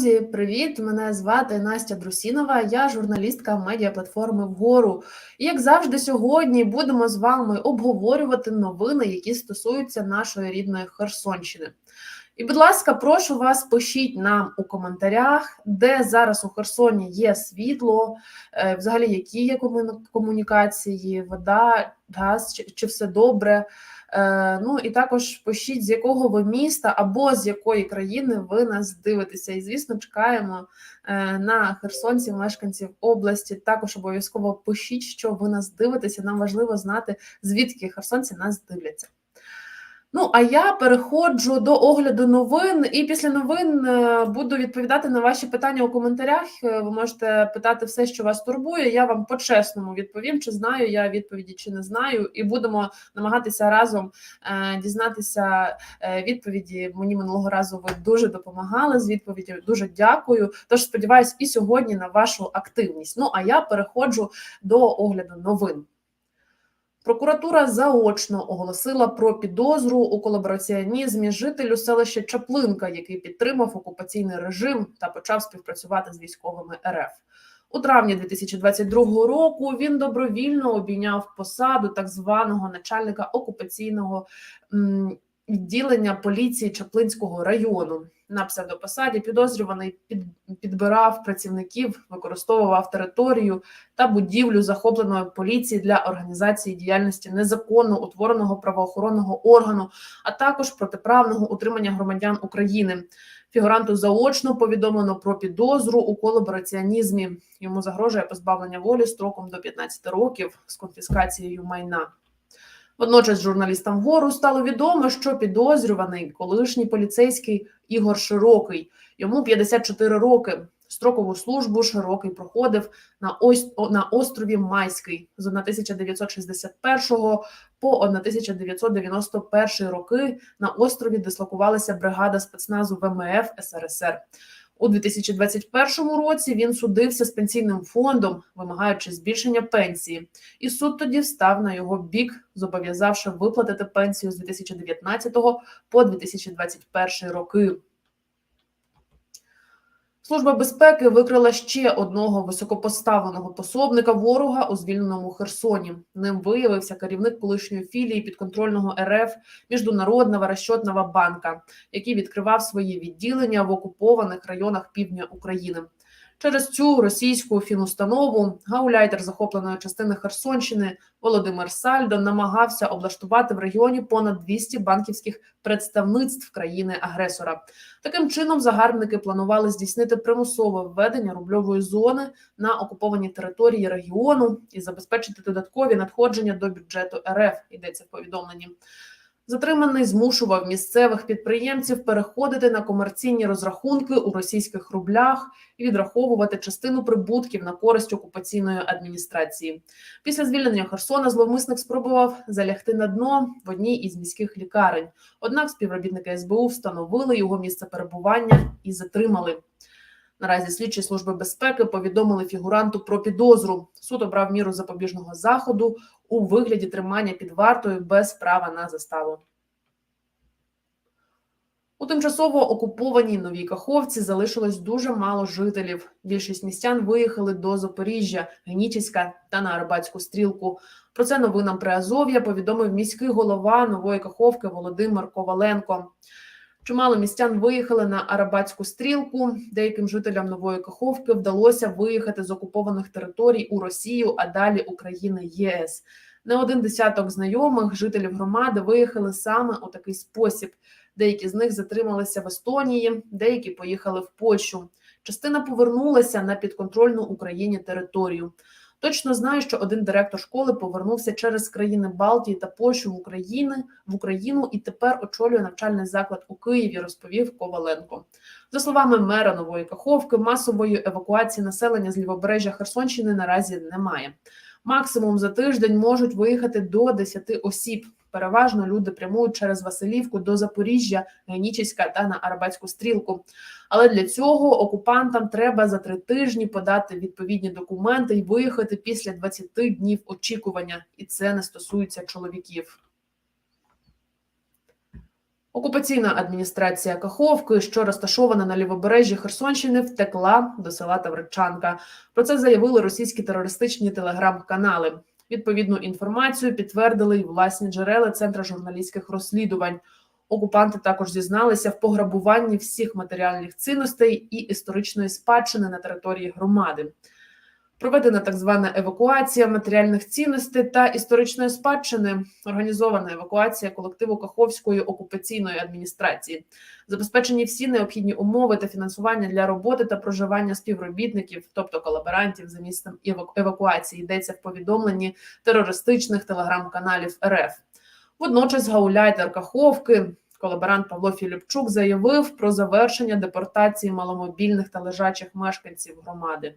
Друзі, привіт! Мене звати Настя Друсінова. Я журналістка медіаплатформи Вгору. І як завжди, сьогодні будемо з вами обговорювати новини, які стосуються нашої рідної Херсонщини. І, будь ласка, прошу вас, пишіть нам у коментарях, де зараз у Херсоні є світло, е, взагалі які є комунікації, вода, газ, чи, чи все добре. Е, ну і також пишіть, з якого ви міста або з якої країни ви нас дивитеся. І, звісно, чекаємо е, на херсонців, мешканців області. Також обов'язково пишіть, що ви нас дивитеся. Нам важливо знати, звідки херсонці нас дивляться. Ну, а я переходжу до огляду новин, і після новин е, буду відповідати на ваші питання у коментарях. Е, ви можете питати все, що вас турбує. Я вам по-чесному відповім, чи знаю я відповіді, чи не знаю, і будемо намагатися разом е, дізнатися відповіді. Мені минулого разу ви дуже допомагали з відповіді. Дуже дякую. Тож сподіваюсь, і сьогодні на вашу активність. Ну а я переходжу до огляду новин. Прокуратура заочно оголосила про підозру у колабораціонізмі жителю селища Чаплинка, який підтримав окупаційний режим та почав співпрацювати з військовими РФ. У травні 2022 року він добровільно обійняв посаду так званого начальника окупаційного відділення поліції Чаплинського району на псевдопосаді. Підозрюваний під, підбирав працівників, використовував територію та будівлю захопленої поліції для організації діяльності незаконно утвореного правоохоронного органу, а також протиправного утримання громадян України. Фігуранту заочно повідомлено про підозру у колабораціонізмі. Йому загрожує позбавлення волі строком до 15 років з конфіскацією майна. Водночас журналістам вгору стало відомо, що підозрюваний колишній поліцейський Ігор Широкий. Йому 54 роки. Строкову службу широкий проходив на ось на острові Майський з 1961 по 1991 роки. На острові дислокувалася бригада спецназу ВМФ СРСР. У 2021 році він судився з пенсійним фондом, вимагаючи збільшення пенсії, і суд тоді встав на його бік, зобов'язавши виплатити пенсію з 2019 по 2021 роки. Служба безпеки викрила ще одного високопоставленого пособника ворога у звільненому Херсоні. Ним виявився керівник колишньої філії підконтрольного РФ Міжнародного розчетного банка, який відкривав свої відділення в окупованих районах півдня України. Через цю російську фінустанову гауляйтер захопленої частини Херсонщини Володимир Сальдо намагався облаштувати в регіоні понад 200 банківських представництв країни-агресора. Таким чином загарбники планували здійснити примусове введення рубльової зони на окупованій території регіону і забезпечити додаткові надходження до бюджету РФ. Йдеться в повідомленні. Затриманий змушував місцевих підприємців переходити на комерційні розрахунки у російських рублях і відраховувати частину прибутків на користь окупаційної адміністрації. Після звільнення Херсона зловмисник спробував залягти на дно в одній із міських лікарень. Однак співробітники СБУ встановили його місце перебування і затримали. Наразі слідчі служби безпеки повідомили фігуранту про підозру. Суд обрав міру запобіжного заходу у вигляді тримання під вартою без права на заставу. У тимчасово окупованій новій Каховці залишилось дуже мало жителів. Більшість містян виїхали до Запоріжжя, Генічеська та на Арбатську стрілку. Про це новинам Приазов'я повідомив міський голова нової Каховки Володимир Коваленко. Чимало містян виїхали на Арабатську стрілку. Деяким жителям нової Каховки вдалося виїхати з окупованих територій у Росію, а далі України ЄС. Не один десяток знайомих жителів громади виїхали саме у такий спосіб. Деякі з них затрималися в Естонії, деякі поїхали в Польщу. Частина повернулася на підконтрольну Україні територію. Точно знаю, що один директор школи повернувся через країни Балтії та Польщу в Україну в Україну і тепер очолює навчальний заклад у Києві. Розповів Коваленко. За словами мера нової Каховки, масової евакуації населення з лівобережжя Херсонщини наразі немає. Максимум за тиждень можуть виїхати до 10 осіб. Переважно люди прямують через Василівку до Запоріжжя, Генічеська та на Арабатську стрілку. Але для цього окупантам треба за три тижні подати відповідні документи і виїхати після 20 днів очікування, і це не стосується чоловіків. Окупаційна адміністрація Каховки, що розташована на лівобережжі Херсонщини, втекла до села Тавричанка. Про це заявили російські терористичні телеграм-канали. Відповідну інформацію підтвердили й власні джерела Центра журналістських розслідувань. Окупанти також зізналися в пограбуванні всіх матеріальних цінностей і історичної спадщини на території громади. Проведена так звана евакуація матеріальних цінностей та історичної спадщини, організована евакуація колективу Каховської окупаційної адміністрації, забезпечені всі необхідні умови та фінансування для роботи та проживання співробітників, тобто колаборантів за місцем евакуації, йдеться в повідомленні терористичних телеграм-каналів РФ. Водночас гауляйтер Каховки, колаборант Павло Філіпчук, заявив про завершення депортації маломобільних та лежачих мешканців громади.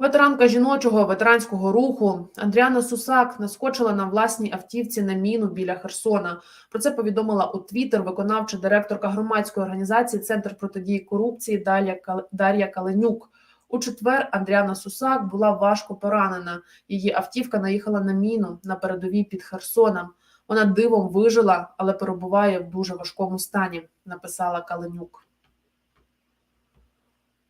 Ветеранка жіночого ветеранського руху Андріана Сусак наскочила на власній автівці на міну біля Херсона. Про це повідомила у Твіттер виконавча директорка громадської організації Центр протидії корупції Дар'я Кал- Каленюк. У четвер Андріана Сусак була важко поранена. Її автівка наїхала на міну на передовій під Херсоном. Вона дивом вижила, але перебуває в дуже важкому стані. Написала Каленюк.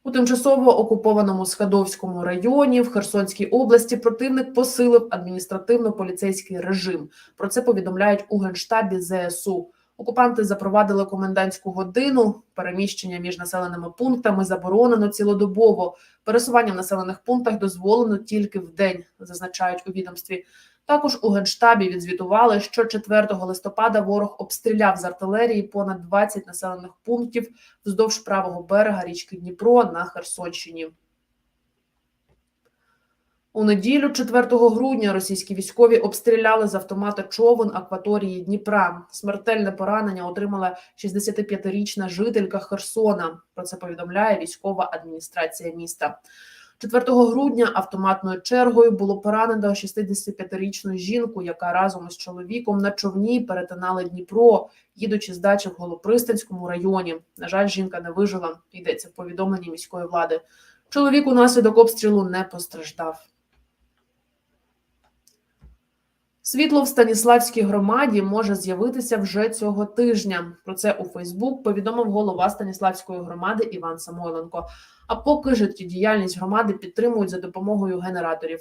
У тимчасово окупованому Схадовському районі в Херсонській області противник посилив адміністративно-поліцейський режим. Про це повідомляють у генштабі ЗСУ. Окупанти запровадили комендантську годину. Переміщення між населеними пунктами заборонено цілодобово. Пересування в населених пунктах дозволено тільки в день, зазначають у відомстві. Також у генштабі відзвітували, що 4 листопада ворог обстріляв з артилерії понад 20 населених пунктів вздовж правого берега річки Дніпро на Херсонщині. У неділю, 4 грудня, російські військові обстріляли з автомата човен акваторії Дніпра. Смертельне поранення отримала 65-річна жителька Херсона. Про це повідомляє військова адміністрація міста. 4 грудня автоматною чергою було поранено 65-річну жінку, яка разом із чоловіком на човні перетинали Дніпро, їдучи з дачі в Голопристанському районі. На жаль, жінка не вижила. Йдеться в повідомленні міської влади. Чоловік унаслідок обстрілу не постраждав. Світло в Станіславській громаді може з'явитися вже цього тижня. Про це у Фейсбук повідомив голова Станіславської громади Іван Самойленко. А поки життєдіяльність громади підтримують за допомогою генераторів.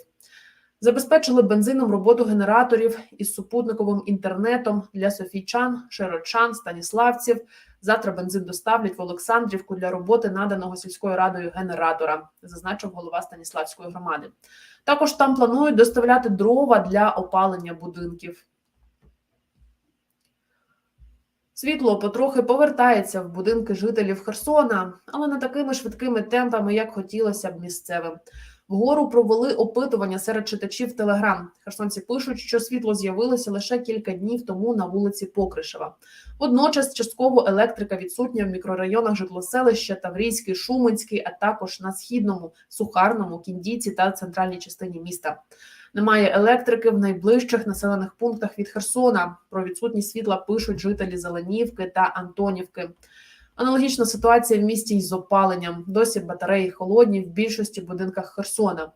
Забезпечили бензином роботу генераторів із супутниковим інтернетом для софійчан, широчан, станіславців. Завтра бензин доставлять в Олександрівку для роботи наданого сільською радою генератора, зазначив голова Станіславської громади. Також там планують доставляти дрова для опалення будинків. Світло потрохи повертається в будинки жителів Херсона, але не такими швидкими темпами, як хотілося б місцевим. Вгору провели опитування серед читачів Телеграм. Херсонці пишуть, що світло з'явилося лише кілька днів тому на вулиці Покришева. Водночас частково електрика відсутня в мікрорайонах житлоселища Таврійський, Шуменський, а також на східному, сухарному, кіндіці та центральній частині міста. Немає електрики в найближчих населених пунктах від Херсона. Про відсутність світла пишуть жителі Зеленівки та Антонівки. Аналогічна ситуація в місті із опаленням. Досі батареї холодні в більшості будинках Херсона.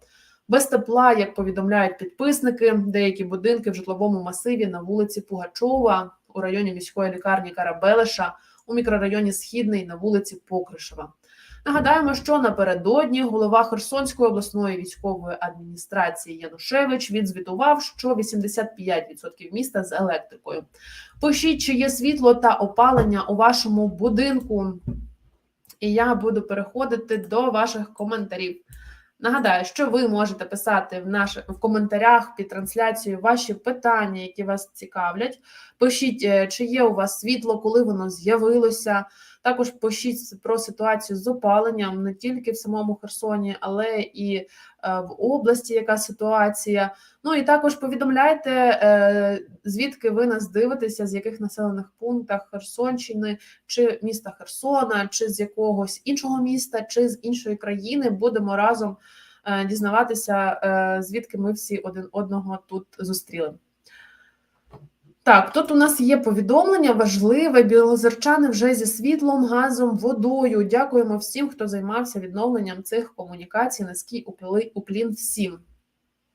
Без тепла, як повідомляють підписники, деякі будинки в житловому масиві на вулиці Пугачова, у районі міської лікарні Карабелеша, у мікрорайоні Східний на вулиці Покришева. Нагадаємо, що напередодні голова Херсонської обласної військової адміністрації Янушевич відзвітував, що 85% міста з електрикою. Пишіть, чи є світло та опалення у вашому будинку, і я буду переходити до ваших коментарів. Нагадаю, що ви можете писати в наших в коментарях під трансляцією ваші питання, які вас цікавлять. Пишіть, е, чи є у вас світло, коли воно з'явилося. Також пишіть про ситуацію з опаленням не тільки в самому Херсоні, але і е, в області, яка ситуація. Ну і також повідомляйте, е, звідки ви нас дивитеся, з яких населених пунктах Херсонщини, чи міста Херсона, чи з якогось іншого міста, чи з іншої країни. Будемо разом е, дізнаватися, звідки ми всі один одного тут зустріли. Так, тут у нас є повідомлення важливе. Білозерчани вже зі світлом, газом, водою. Дякуємо всім, хто займався відновленням цих комунікацій. Низький уплін всім.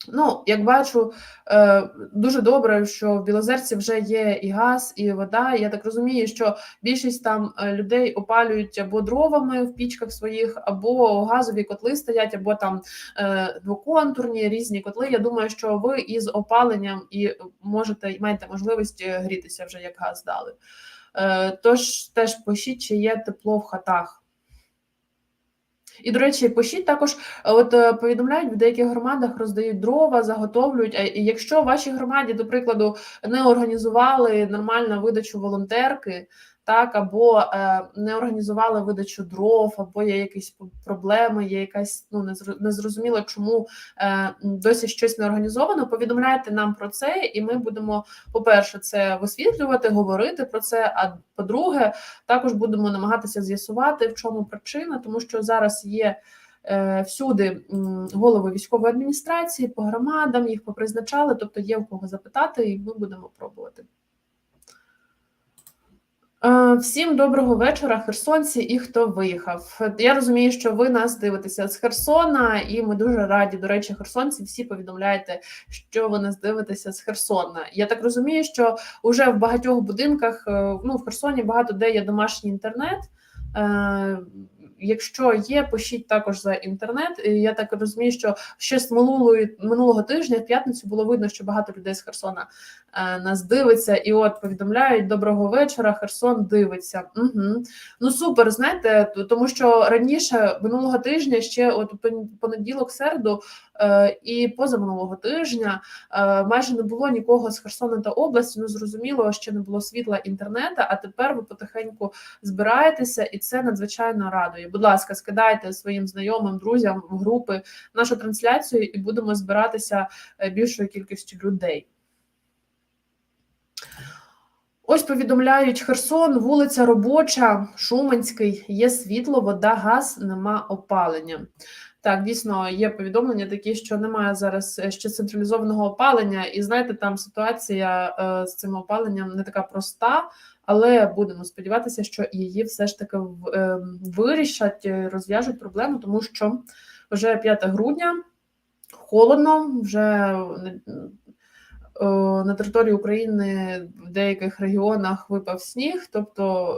Ну, як бачу, е, дуже добре, що в Білозерці вже є і газ, і вода. Я так розумію, що більшість там е, людей опалюють або дровами в пічках своїх, або газові котли стоять, або там е, двоконтурні різні котли. Я думаю, що ви із опаленням і можете і маєте можливість грітися вже як газ дали. Тож теж пишіть, чи є тепло в хатах. І, до речі, пишіть також, е, от е, повідомляють в деяких громадах роздають дрова, заготовлюють. А якщо в вашій громаді, до прикладу, не організували нормальну видачу волонтерки, так, або е, не організували видачу дров, або є якісь проблеми, є якась ну незрозуміло, чому е, досі щось не організовано. Повідомляйте нам про це, і ми будемо, по-перше, це висвітлювати, говорити про це. А по-друге, також будемо намагатися з'ясувати, в чому причина, тому що зараз є. Е, всюди голови військової адміністрації по громадам їх попризначали, тобто є в кого запитати, і ми будемо пробувати. Е, всім доброго вечора, херсонці і хто виїхав. Я розумію, що ви нас дивитеся з Херсона, і ми дуже раді. До речі, херсонці всі повідомляєте, що ви нас дивитеся з Херсона. Я так розумію, що вже в багатьох будинках е, ну в Херсоні багато де є домашній інтернет. Е, Якщо є, пишіть також за інтернет. Я так розумію, що ще з минулої минулого тижня в п'ятницю було видно, що багато людей з Херсона нас дивиться, і от повідомляють доброго вечора. Херсон дивиться. Угу. Ну супер, знаєте, тому що раніше минулого тижня ще от понеділок, середу е, і позаминулого тижня е, майже не було нікого з Херсона та області. Ну зрозуміло, ще не було світла інтернету. А тепер ви потихеньку збираєтеся, і це надзвичайно радує. Будь ласка, скидайте своїм знайомим, друзям в групи нашу трансляцію і будемо збиратися е, більшою кількістю людей. Ось повідомляють Херсон, вулиця Робоча, Шуманський, є світло, вода, газ, нема опалення. Так, дійсно, є повідомлення такі, що немає зараз е, ще централізованого опалення, і знаєте, там ситуація е, з цим опаленням не така проста, але будемо сподіватися, що її все ж таки е, вирішать, розв'яжуть проблему, тому що вже 5 грудня холодно, вже на території України в деяких регіонах випав сніг, тобто.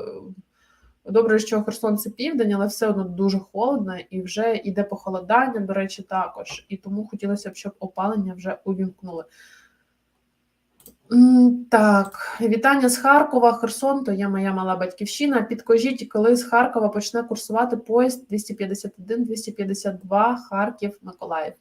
Добре, що Херсон це південь, але все одно дуже холодно і вже йде похолодання, до речі, також. І тому хотілося б, щоб опалення вже увімкнули. Так, вітання з Харкова, Херсон, то є моя мала батьківщина. Підкажіть, коли з Харкова почне курсувати поїзд 251-252 Харків, Миколаїв.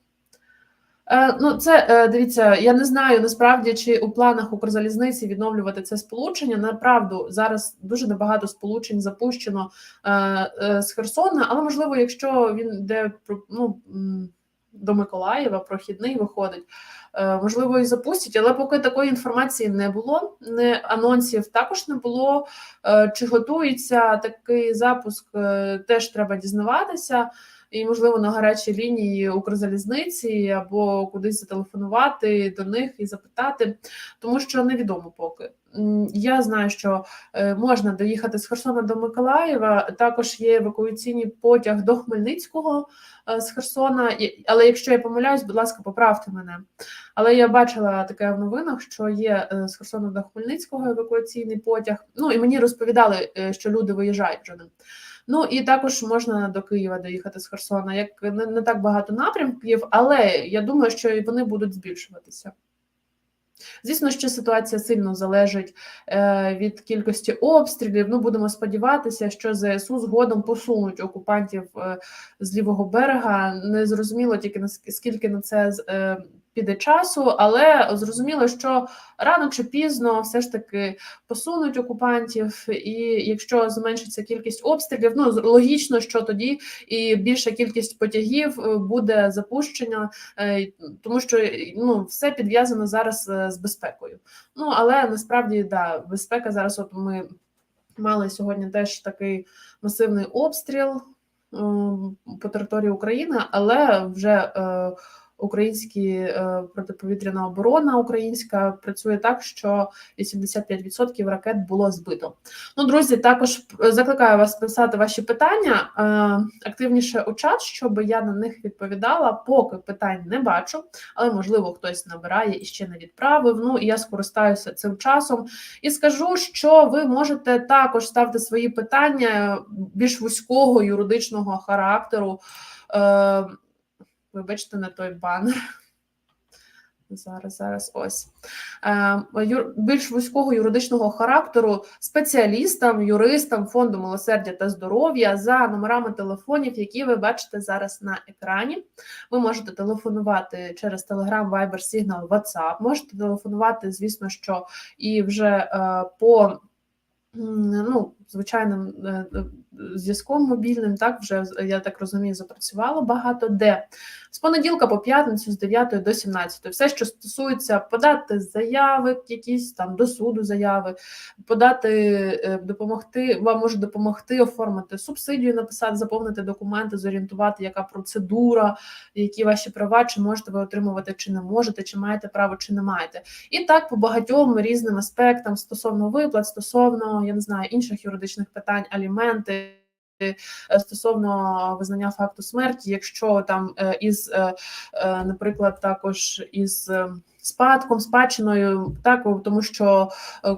Е, ну, це е, дивіться, я не знаю насправді, чи у планах Укрзалізниці відновлювати це сполучення. Направду зараз дуже небагато сполучень запущено е, з Херсона, але можливо, якщо він йде ну, до Миколаєва, прохідний виходить. Можливо, і запустять, але поки такої інформації не було, не анонсів також не було. Чи готується такий запуск, теж треба дізнаватися і, можливо, на гарячій лінії Укрзалізниці або кудись зателефонувати до них і запитати, тому що невідомо поки. Я знаю, що е, можна доїхати з Херсона до Миколаєва. Також є евакуаційний потяг до Хмельницького е, з Херсона. Але якщо я помиляюсь, будь ласка, поправте мене. Але я бачила таке в новинах, що є е, з Херсона до Хмельницького евакуаційний потяг. Ну і мені розповідали, що люди виїжджають вже ним. Ну і також можна до Києва доїхати з Херсона. Як не, не так багато напрямків, але я думаю, що вони будуть збільшуватися. Звісно, що ситуація сильно залежить е, від кількості обстрілів. Ну, будемо сподіватися, що ЗСУ згодом посунуть окупантів е, з лівого берега. Не зрозуміло тільки наскільки на це е, піде часу, але зрозуміло, що рано чи пізно все ж таки посунуть окупантів, і якщо зменшиться кількість обстрілів, ну логічно, що тоді і більша кількість потягів е, буде запущена, е, тому що ну все підв'язано зараз е, з безпекою. Ну але насправді да, безпека зараз. От ми мали сьогодні теж такий масивний обстріл по території України, але вже українські е, протиповітряна оборона українська працює так, що 85% ракет було збито. Ну, друзі, також е, закликаю вас писати ваші питання е, активніше у чат, щоб я на них відповідала. Поки питань не бачу, але можливо хтось набирає і ще не відправив. Ну і я скористаюся цим часом і скажу, що ви можете також ставити свої питання більш вузького юридичного характеру. Вибачте, не той банер. Зараз, зараз, ось е, більш вузького юридичного характеру спеціалістам, юристам фонду милосердя та здоров'я за номерами телефонів, які ви бачите зараз на екрані. Ви можете телефонувати через Telegram, Viber, Signal, WhatsApp. Можете телефонувати, звісно, що і вже е, по ну, звичайним е, зв'язком мобільним, так вже я так розумію, запрацювало багато де з понеділка по п'ятницю, з 9 до 17. Все, що стосується подати заяви, якісь там до суду заяви, подати, е, допомогти, вам може допомогти оформити субсидію, написати, заповнити документи, зорієнтувати, яка процедура, які ваші права, чи можете ви отримувати, чи не можете, чи маєте право, чи не маєте. І так по багатьом різним аспектам стосовно виплат, стосовно я не знаю інших юридичних питань, аліменти. Стосовно визнання факту смерті, якщо там е, із, е, е, наприклад, також із спадком, спадщиною, так тому що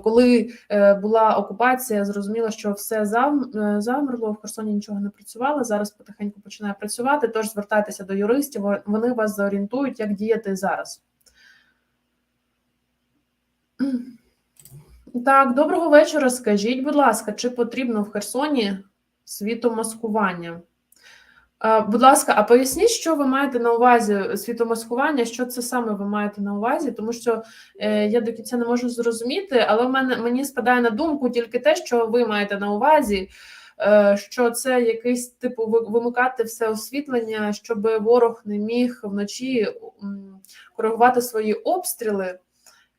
коли була окупація, зрозуміло, що все замерло, в Херсоні нічого не працювало. Зараз потихеньку починає працювати. Тож звертайтеся до юристів, вони вас зорієнтують, як діяти зараз. Так, доброго вечора. Скажіть, будь ласка, чи потрібно в Херсоні світомаскування? Будь ласка, а поясніть, що ви маєте на увазі світомаскування, що це саме ви маєте на увазі, тому що е, я до кінця не можу зрозуміти, але в мене мені спадає на думку тільки те, що ви маєте на увазі, е, що це якийсь типу вимикати все освітлення, щоб ворог не міг вночі коригувати свої обстріли.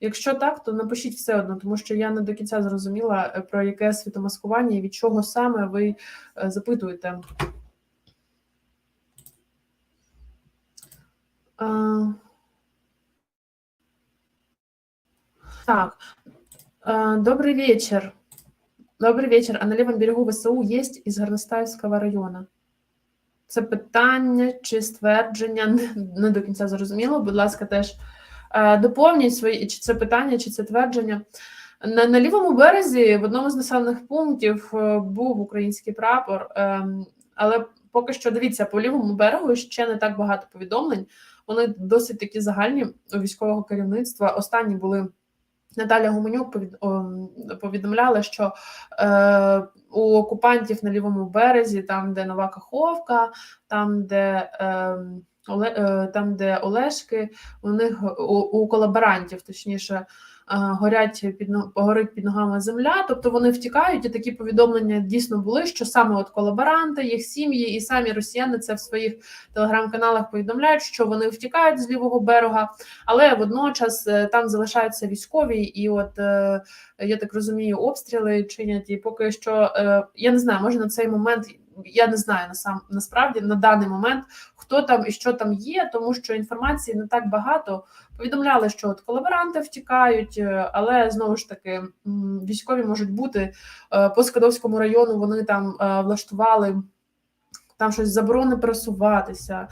Якщо так, то напишіть все одно, тому що я не до кінця зрозуміла, е, про яке світомаскування і від чого саме ви е, запитуєте. Так, добрый вечер. Добрый вечер. А на лівому берегу ВСУ є із Гарностаївського району. Це питання чи ствердження не до кінця зрозуміло. Будь ласка, теж. Е, доповніть свої чи це питання, чи це твердження. На на лівому березі в одному з населених пунктів е, був український прапор, ем, але поки що дивіться, по лівому берегу ще не так багато повідомлень. Вони досить такі загальні у військового керівництва. Останні були Наталя Гуменюк повідомляла, що е, у окупантів на лівому березі, там, де Нова Каховка, там, де е, Е, там, де Олешки, у них у, у колаборантів, точніше, е, горять під горить під ногами земля, тобто вони втікають, і такі повідомлення дійсно були, що саме от колаборанти, їх сім'ї і самі росіяни це в своїх телеграм-каналах повідомляють, що вони втікають з лівого берега, але водночас е, там залишаються військові, і от я так розумію, обстріли чинять, і поки що я не знаю, може на цей момент я не знаю на сам насправді на даний момент, хто там і що там є, тому що інформації не так багато. Повідомляли, що от колаборанти втікають, е, але знову ж таки військові можуть бути е, по Скадовському району. Вони там е, влаштували там щось заборони пересуватися.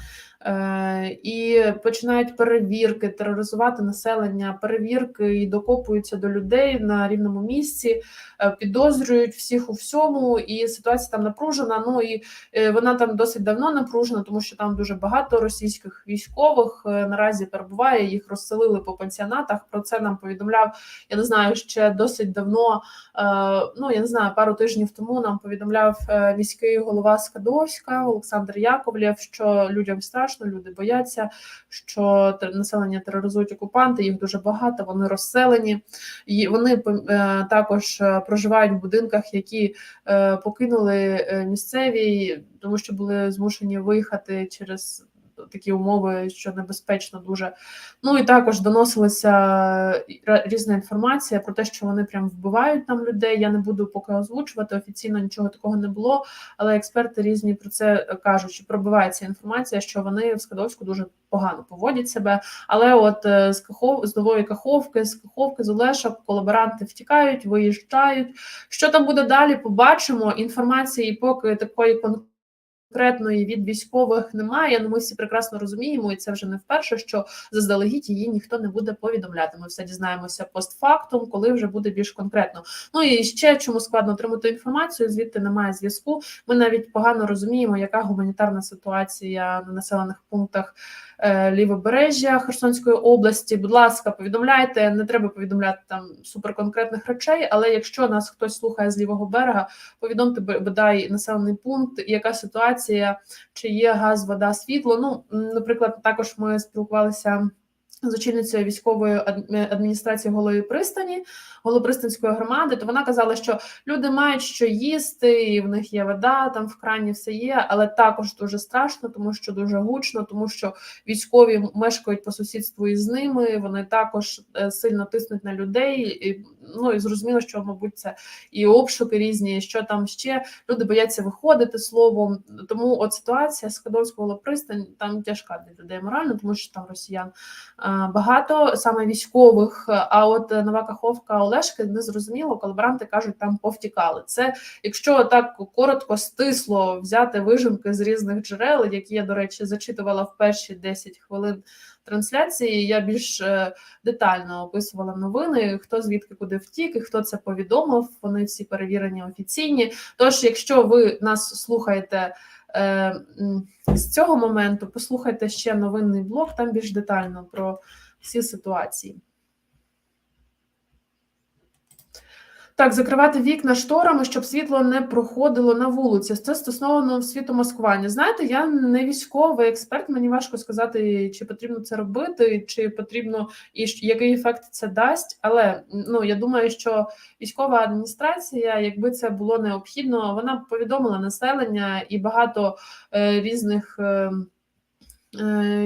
Е, і починають перевірки, тероризувати населення, перевірки і докопуються до людей на рівному місці, е, підозрюють всіх у всьому, і ситуація там напружена. Ну і е, вона там досить давно напружена, тому що там дуже багато російських військових наразі перебуває. Їх розселили по пансіонатах. Про це нам повідомляв. Я не знаю, ще досить давно. Ну я не знаю, пару тижнів тому нам повідомляв міський голова Скадовська Олександр Яковлєв, що людям страшно страшно, люди бояться, що населення тероризують окупанти, їх дуже багато, вони розселені, і вони е, також е, проживають в будинках, які е, покинули місцеві, тому що були змушені виїхати через такі умови, що небезпечно дуже. Ну і також доносилася різна інформація про те, що вони прям вбивають там людей. Я не буду поки озвучувати офіційно нічого такого не було. Але експерти різні про це кажуть, що пробивається інформація, що вони в Скадовську дуже погано поводять себе. Але от е, з Кахов з нової Каховки, з Каховки, з Олешок, колаборанти втікають, виїжджають. Що там буде далі? Побачимо. Інформації поки такої конкретної від військових немає. Ну ми всі прекрасно розуміємо, і це вже не вперше, що заздалегідь її ніхто не буде повідомляти. Ми все дізнаємося постфактум, коли вже буде більш конкретно. Ну і ще чому складно отримати інформацію, звідти немає зв'язку. Ми навіть погано розуміємо, яка гуманітарна ситуація на населених пунктах лівобережжя Херсонської області. Будь ласка, повідомляйте. Не треба повідомляти там суперконкретних речей, але якщо нас хтось слухає з лівого берега, повідомте бодай населений пункт, яка ситуація, чи є газ, вода, світло. Ну, наприклад, також ми спілкувалися. З очільницею військової адм- адміністрації голої пристані, голопристанської громади, то вона казала, що люди мають що їсти, і в них є вода, там в крані все є, але також дуже страшно, тому що дуже гучно, тому що військові мешкають по сусідству із ними. Вони також е, сильно тиснуть на людей. І, ну і зрозуміло, що мабуть це і обшуки різні, що там ще люди бояться виходити словом. Тому от ситуація з Кадовського пристань там тяжка для людей морально, тому що там росіян е, багато саме військових. А от Нова Каховка Олешки не зрозуміло, колаборанти кажуть, там повтікали. Це якщо так коротко, стисло взяти вижимки з різних джерел, які я, до речі, зачитувала в перші 10 хвилин трансляції. Я більш е, детально описувала новини, хто звідки куди втік, і хто це повідомив. Вони всі перевірені офіційні. Тож, якщо ви нас слухаєте. е, З цього моменту послухайте ще новинний блог, там більш детально про всі ситуації. Так, закривати вікна шторами, щоб світло не проходило на вулиці. Це стосовно світомаскування. Знаєте, я не військовий експерт. Мені важко сказати, чи потрібно це робити, чи потрібно і який ефект це дасть. Але ну я думаю, що військова адміністрація, якби це було необхідно, вона повідомила населення і багато е, різних. Е,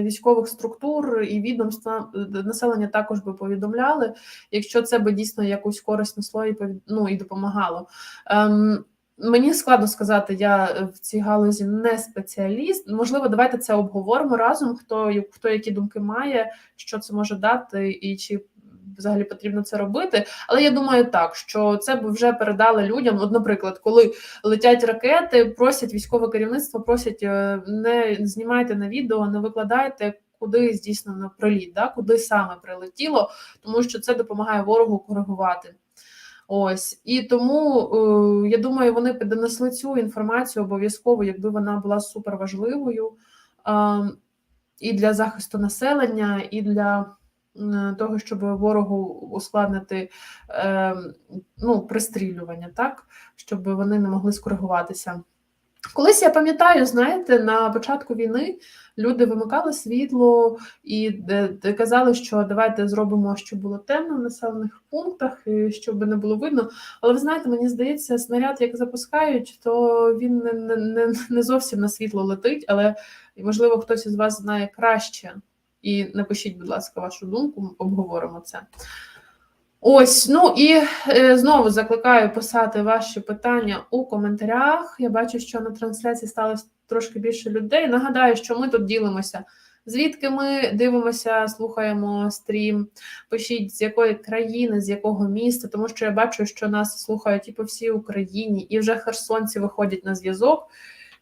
Військових структур і відомства е, населення також би повідомляли, якщо це би дійсно якусь користь несло і ну, і допомагало. Ем, Мені складно сказати, я е, в цій галузі не спеціаліст. Можливо, давайте це обговоримо разом. Хто хто які думки має, що це може дати, і чи взагалі потрібно це робити. Але я думаю, так що це б вже передали людям. От, наприклад, коли летять ракети, просять військове керівництво, просять е, не знімайте на відео, не викладайте. Куди здійснено приліт, да? куди саме прилетіло, тому що це допомагає ворогу коригувати. Ось і тому е, я думаю, вони донесли цю інформацію обов'язково, якби вона була суперважливою е, і для захисту населення, і для того, щоб ворогу ускладнити е, ну, пристрілювання, так щоб вони не могли скоригуватися. Колись я пам'ятаю, знаєте, на початку війни люди вимикали світло і де казали, що давайте зробимо, щоб було темно в населених пунктах, і щоб не було видно. Але ви знаєте, мені здається, снаряд, як запускають, то він не, не, не зовсім на світло летить, але можливо хтось із вас знає краще. І напишіть, будь ласка, вашу думку, обговоримо це. Ось, ну і е, знову закликаю писати ваші питання у коментарях. Я бачу, що на трансляції стало трошки більше людей. Нагадаю, що ми тут ділимося. Звідки ми дивимося, слухаємо стрім. Пишіть, з якої країни, з якого міста, тому що я бачу, що нас слухають і по всій Україні, і вже херсонці виходять на зв'язок.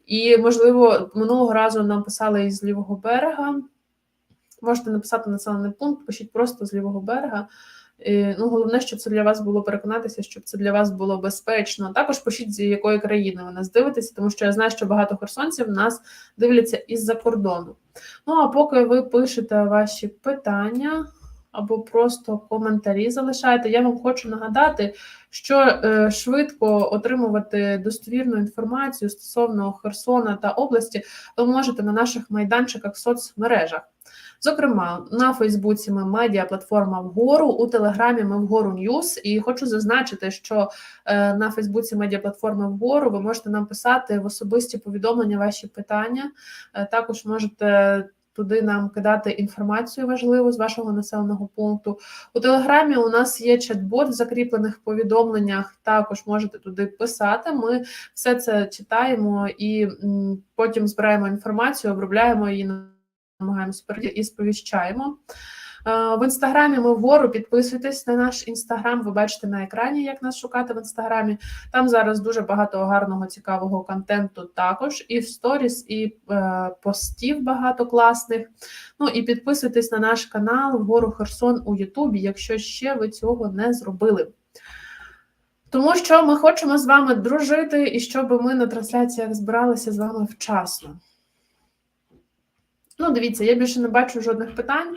І, можливо, минулого разу нам писали із лівого берега. Можете написати населений пункт, пишіть просто з лівого берега. І, ну, головне, щоб це для вас було переконатися, щоб це для вас було безпечно. Також пишіть, з якої країни ви нас дивитеся, тому що я знаю, що багато херсонців нас дивляться із-за кордону. Ну а поки ви пишете ваші питання або просто коментарі залишаєте, я вам хочу нагадати, що е, швидко отримувати достовірну інформацію стосовно Херсона та області ви можете на наших майданчиках в соцмережах. Зокрема, на Фейсбуці ми медіа платформа вгору, у Телеграмі ми вгору Ньюс. І хочу зазначити, що е, на Фейсбуці медіа платформи вгору ви можете нам писати в особисті повідомлення ваші питання. Е, також можете туди нам кидати інформацію важливу з вашого населеного пункту. У Телеграмі у нас є чат-бот в закріплених повідомленнях. Також можете туди писати. Ми все це читаємо і потім збираємо інформацію, обробляємо її, намагаємося і сповіщаємо. Е, В інстаграмі ми вгору підписуйтесь на наш інстаграм. Ви бачите на екрані, як нас шукати в інстаграмі. Там зараз дуже багато гарного, цікавого контенту також, і в сторіс, і е, постів багато класних. Ну і підписуйтесь на наш канал вгору Херсон у Ютубі, якщо ще ви цього не зробили. Тому що ми хочемо з вами дружити і щоб ми на трансляціях збиралися з вами вчасно. Ну, дивіться, я більше не бачу жодних питань.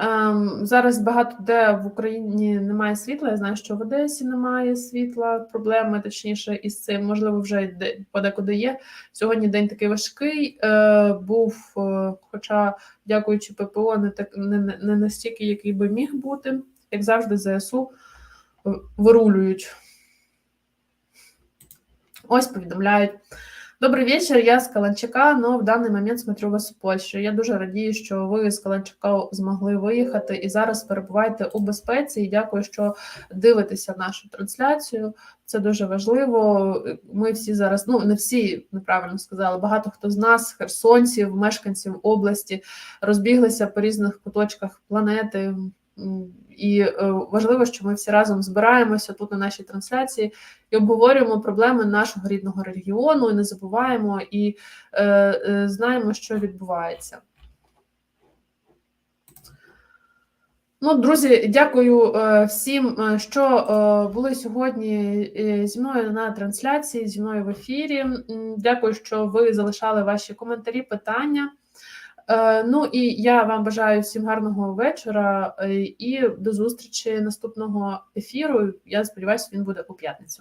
Ем, зараз багато де в Україні немає світла. Я знаю, що в Одесі немає світла, проблеми точніше із цим, можливо, вже де- подекуди є. Сьогодні день такий важкий. Е, був, е, хоча, дякуючи ППО, не так не, не- настільки, який би міг бути, як завжди, ЗСУ вирулюють. Ось повідомляють. Добрый вечер, я з Каланчака, но в даний момент смотрю вас у Польщі. Я дуже радію, що ви з Каланчака змогли виїхати і зараз перебуваєте у безпеці. І дякую, що дивитеся нашу трансляцію. Це дуже важливо. Ми всі зараз, ну не всі неправильно сказали. Багато хто з нас, херсонців, мешканців області, розбіглися по різних куточках планети. І е, важливо, що ми всі разом збираємося тут на нашій трансляції і обговорюємо проблеми нашого рідного регіону, і не забуваємо і е, е, знаємо, що відбувається. Ну, друзі, дякую е, всім, е, що були сьогодні зі мною на трансляції, зі мною в ефірі. Дякую, що ви залишали ваші коментарі, питання. Е, Ну і я вам бажаю всім гарного вечора е, і до зустрічі наступного ефіру. Я сподіваюся, він буде у п'ятницю.